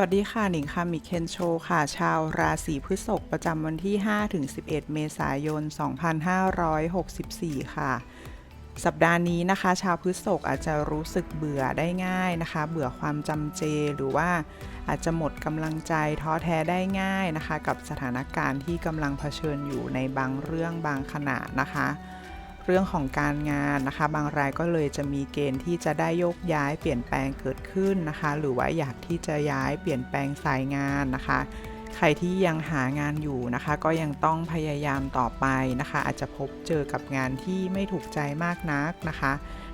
วัสดีค่ะ หนิงค่ะมิเคนโชค่ะ ชาวราศีพฤษภประจำวันที่ 5-11 เมษายน 2564 ค่ะ สัปดาห์นี้นะคะ ชาวพฤษภอาจจะรู้สึกเบื่อได้ง่ายนะคะ เบื่อความจำเจหรือว่าอาจจะหมดกำลังใจท้อแท้ได้ง่ายนะคะ กับสถานการณ์ที่กำลังเผชิญอยู่ในบางเรื่องบางขณะนะคะ เรื่องของการงานนะคะ บางรายก็เลยจะมีเกณฑ์ที่จะได้โยกย้ายเปลี่ยนแปลงเกิดขึ้นนะคะ หรือว่าอยากที่จะย้ายเปลี่ยนแปลงสายงานนะคะ ใครที่ยังหางานอยู่นะคะ ก็ยังต้องพยายามต่อไปนะคะ อาจจะพบเจอกับงานที่ไม่ถูกใจมากนักนะคะ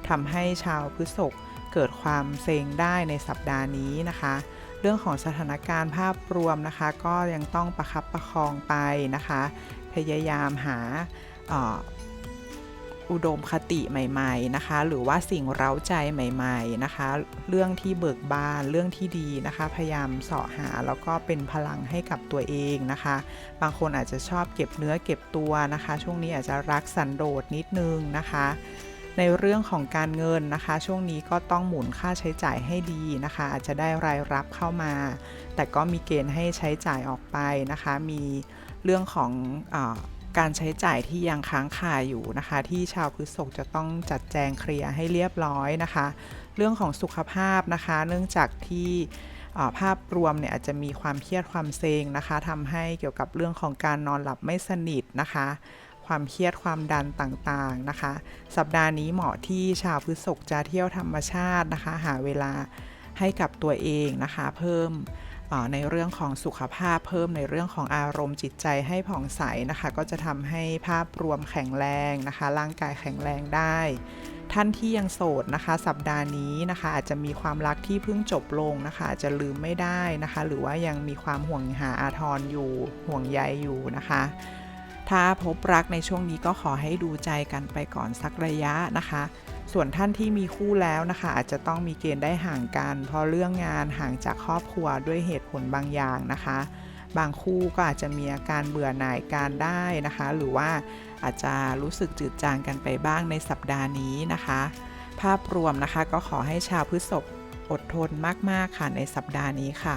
ทำให้ชาวพฤษภเกิดความเซ็งได้ในสัปดาห์นี้นะคะ เรื่องของสถานการณ์ภาพรวมนะคะ ก็ยังต้องประคับประคองไปนะคะ พยายามหา อุดมคติใหม่ๆนะคะ หรือว่าสิ่งเร้าใจใหม่ๆนะคะ เรื่องที่เบิกบานเรื่องที่ดีนะคะ พยายามเสาะหาแล้วก็เป็นพลังให้กับตัวเองนะคะ บางคนอาจจะชอบเก็บเนื้อเก็บตัวนะคะ ช่วงนี้อาจจะรักสันโดษนิดนึงนะคะในเรื่องของการเงินนะคะ ช่วงนี้ก็ต้องหมุนค่าใช้จ่ายให้ดีนะคะ อาจจะได้รายรับเข้ามา แต่ก็มีเกณฑ์ให้ใช้จ่ายออกไปนะคะ มีเรื่องของอ การใช้จ่ายที่ยังค้างคาอยู่นะคะ ที่ชาวพฤษภจะต้องจัดแจงเคลียร์ให้เรียบร้อยนะคะ เรื่องของสุขภาพนะคะ เนื่องจากที่ภาพรวมเนี่ยอาจจะมีความเครียดความเซ็งนะคะทำให้เกี่ยวกับเรื่องของการนอนหลับไม่สนิทนะคะ ความเครียดความดันต่างๆนะคะ สัปดาห์นี้เหมาะที่ชาวพฤษภจะเที่ยวธรรมชาตินะคะ หาเวลาให้กับตัวเองนะคะ เพิ่ม ในเรื่องของสุขภาพเพิ่มในเรื่องของอารมณ์จิตใจให้ผ่องใสนะคะ ก็จะทำให้ภาพรวมแข็งแรงนะคะ ร่างกายแข็งแรงได้ท่านที่ยังโสดนะคะ สัปดาห์นี้นะคะ อาจจะมีความรักที่เพิ่งจบลงนะคะอาจจะลืมไม่ได้นะคะ หรือว่ายังมีความห่วงหาอาทรอยู่ห่วงใยอยู่นะคะ ถ้าพบรักในช่วงนี้ก็ขอให้ดูใจกันไปก่อนสักระยะนะคะ ส่วนท่านที่มีคู่แล้วนะคะ อาจจะต้องมีเกณฑ์ได้ห่างกัน เพราะเรื่องงานห่างจากครอบครัวด้วยเหตุผลบางอย่างนะคะ บางคู่ก็อาจจะมีอาการเบื่อหน่ายการได้นะคะ หรือว่าอาจจะรู้สึกจืดจางกันไปบ้างในสัปดาห์นี้นะคะ ภาพรวมนะคะก็ขอให้ชาวพฤษภอดทนมาก ๆ ค่ะในสัปดาห์นี้ค่ะ